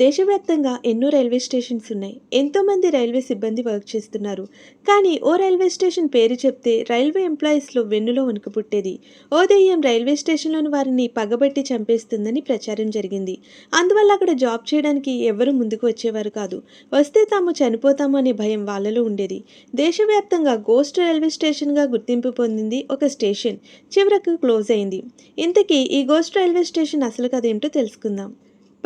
దేశవ్యాప్తంగా ఎన్నో railway stations ఉన్నాయి. ఎంతోమంది రైల్వే సిబ్బంది వర్క్ చేస్తున్నారు. కానీ ఓ రైల్వే స్టేషన్ పేరు చెప్తే రైల్వే ఎంప్లాయీస్లో వెన్నులో వణుకు పుట్టేది. ఓ దెయ్యం రైల్వే స్టేషన్లోని వారిని పగబట్టి చంపేస్తుందని ప్రచారం జరిగింది. అందువల్ల అక్కడ జాబ్ చేయడానికి ఎవరు ముందుకు వచ్చేవారు కాదు. వస్తే తాము చనిపోతాము అనే భయం వాళ్ళలో ఉండేది. దేశవ్యాప్తంగా గోస్ట్ రైల్వే స్టేషన్గా గుర్తింపు పొందింది ఒక స్టేషన్. చివరకు క్లోజ్ అయింది. ఇంతకీ ఈ గోస్ట్ రైల్వే స్టేషన్ అసలు కదేంటో ఏంటో తెలుసుకుందాం.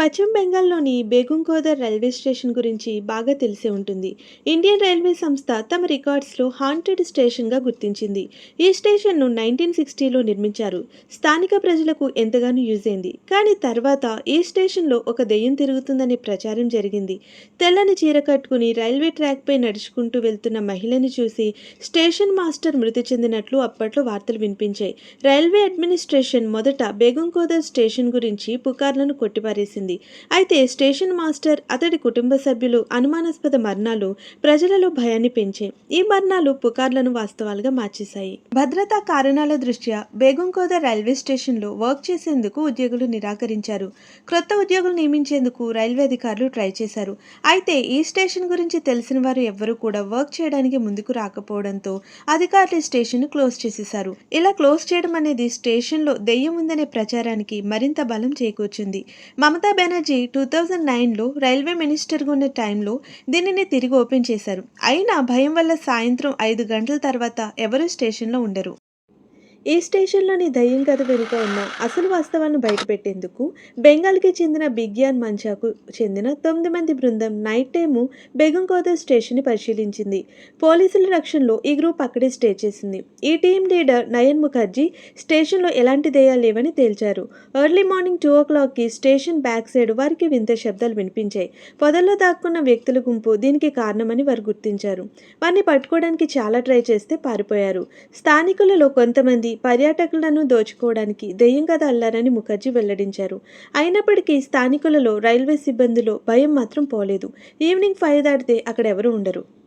పశ్చిమ బెంగాల్లోని బేగుంకోదర్ రైల్వే స్టేషన్ గురించి బాగా తెలిసి ఉంటుంది. ఇండియన్ రైల్వే సంస్థ తమ రికార్డ్స్లో హాంటెడ్ స్టేషన్గా గుర్తించింది. ఈ స్టేషన్ను నైన్టీన్ సిక్స్టీలో నిర్మించారు. స్థానిక ప్రజలకు ఎంతగానో యూజ్ అయింది. కానీ తర్వాత ఈ స్టేషన్లో ఒక దెయ్యం తిరుగుతుందనే ప్రచారం జరిగింది. తెల్లని చీర కట్టుకుని రైల్వే ట్రాక్పై నడుచుకుంటూ వెళ్తున్న మహిళని చూసి స్టేషన్ మాస్టర్ మృతి చెందినట్లు అప్పట్లో వార్తలు వినిపించాయి. రైల్వే అడ్మినిస్ట్రేషన్ మొదట బేగంకోదర్ స్టేషన్ గురించి పుకార్లను కొట్టిపారేసింది. అయితే స్టేషన్ మాస్టర్ అతడి కుటుంబ సభ్యులు అనుమానాస్పద మరణాలు ప్రజలలో భయాన్ని పెంచాయి. ఈ మరణాలు పుకార్లను వాస్తవాలుగా మార్చేశాయి. భద్రతా కారణాల దృష్ట్యా బేగంకోద రైల్వే స్టేషన్లో వర్క్ చేసేందుకు ఉద్యోగులు నిరాకరించారు. క్రొత్త ఉద్యోగులు నియమించేందుకు రైల్వే అధికారులు ట్రై చేశారు. అయితే ఈ స్టేషన్ గురించి తెలిసిన వారు ఎవ్వరూ కూడా వర్క్ చేయడానికి ముందుకు రాకపోవడంతో అధికారులు స్టేషన్ క్లోజ్ చేసేశారు. ఇలా క్లోజ్ చేయడం అనేది స్టేషన్లో దెయ్యం ఉందనే ప్రచారానికి మరింత బలం చేకూర్చింది. మమతా బెనర్జీ టూ థౌజండ్ నైన్లో రైల్వే మినిస్టర్గా ఉన్న టైంలో దీనిని తిరిగి ఓపెన్ చేశారు. అయినా భయం వల్ల సాయంత్రం ఐదు గంటల తర్వాత ఎవరూ స్టేషన్లో ఉండరు. ఈ స్టేషన్లోని దయ్యం కథ వెనుక ఉన్న అసలు వాస్తవాన్ని బయటపెట్టేందుకు బెంగాల్కి చెందిన బిగ్యాన్ మంచాకు చెందిన తొమ్మిది మంది బృందం నైట్ టైము బెగంకోదర్ స్టేషన్ని పరిశీలించింది. పోలీసుల రక్షణలో ఈ గ్రూప్ అక్కడే స్టే చేసింది. ఈ టీం లీడర్ నయన్ ముఖర్జీ స్టేషన్లో ఎలాంటి దయ్యాలు లేవని తేల్చారు. ఎర్లీ మార్నింగ్ టూ ఓ క్లాక్కి స్టేషన్ బ్యాక్ సైడ్ వారికి వింత శబ్దాలు వినిపించాయి. పొదల్లో దాక్కున్న వ్యక్తుల గుంపు దీనికి కారణమని వారు గుర్తించారు. వారిని పట్టుకోవడానికి చాలా ట్రై చేస్తే పారిపోయారు. స్థానికులలో కొంతమంది పర్యాటకులను దోచుకోవడానికి దెయ్యం కథ అల్లారని ముఖర్జీ వెల్లడించారు. అయినప్పటికీ స్థానికులలో రైల్వే సిబ్బందిలో భయం మాత్రం పోలేదు. ఈవినింగ్ ఫైవ్ దాటితే అక్కడ ఎవరు ఉండరు.